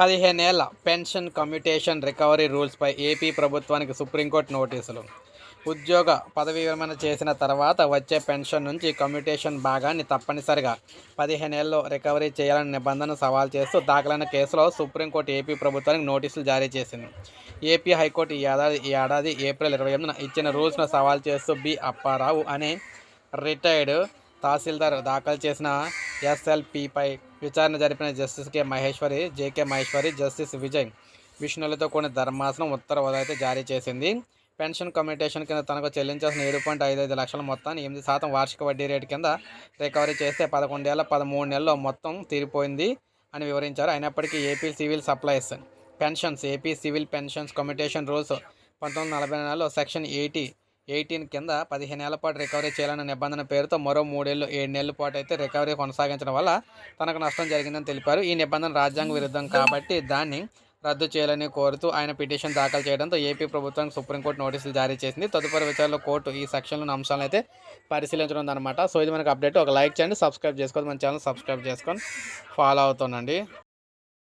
పదిహేనేళ్ళ pension commutation recovery రూల్స్పై AP ప్రభుత్వానికి supreme court నోటీసులు. ఉద్యోగ పదవీ విరమణ చేసిన తర్వాత వచ్చే పెన్షన్ నుంచి కమ్యూటేషన్ భాగాన్ని తప్పనిసరిగా పదిహేనేళ్ళలో రికవరీ చేయాలనే నిబంధనను సవాల్ చేస్తూ దాఖలైన కేసులో సుప్రీంకోర్టు ఏపీ ప్రభుత్వానికి నోటీసులు జారీ చేసింది. ఏపీ హైకోర్టు ఈ ఏడాది ఈ ఏడాది ఏప్రిల్ ఇరవై ఎనిమిదిన ఇచ్చిన రూల్స్ను సవాల్ చేస్తూ బి అప్పారావు అనే రిటైర్డ్ తహసీల్దార్ దాఖలు చేసిన ఎస్ఎల్పిపై విచారణ జరిపిన justice K Maheshwari JK Maheshwari justice Vijay విష్ణులతో కూడిన ధర్మాసనం ఉత్తర్వులు అయితే జారీ చేసింది. పెన్షన్ కమ్యూటేషన్ కింద తనకు చెల్లించాల్సిన ఏడు పాయింట్ ఐదు ఐదు లక్షల మొత్తాన్ని ఎనిమిది శాతం వార్షిక వడ్డీ రేటు కింద రికవరీ చేస్తే పదకొండేళ్ళ పదమూడు నెలల్లో మొత్తం తీరిపోయింది అని వివరించారు. అయినప్పటికీ AP civil supplies pensions AP civil pensions commutation rules పంతొమ్మిది నలభై నెలలో సెక్షన్ ఎయిటీ ఎయిటీన్ కింద పదిహేను ఏళ్ళ పాటు రికవరీ చేయాలన్న నిబంధన పేరుతో మరో మూడేళ్ళు ఏడు నెలల పాటు అయితే రికవరీ కొనసాగించడం వల్ల తనకు నష్టం జరిగిందని తెలిపారు. ఈ నిబంధన రాజ్యాంగ విరుద్ధం కాబట్టి దాన్ని రద్దు చేయాలని కోరుతూ ఆయన పిటిషన్ దాఖలు చేయడంతో ఏపీ ప్రభుత్వానికి సుప్రీంకోర్టు నోటీసులు జారీ చేసింది. తదుపరి విచారణలో కోర్టు ఈ సెక్షన్లోని అంశాలను అయితే పరిశీలించడం అనమాట సో ఇది మనకు అప్డేట్. ఒక లైక్ చేయండి సబ్స్క్రైబ్ చేసుకోండి. మన ఛానల్ సబ్స్క్రైబ్ చేసుకొని ఫాలో అవుతుండండి.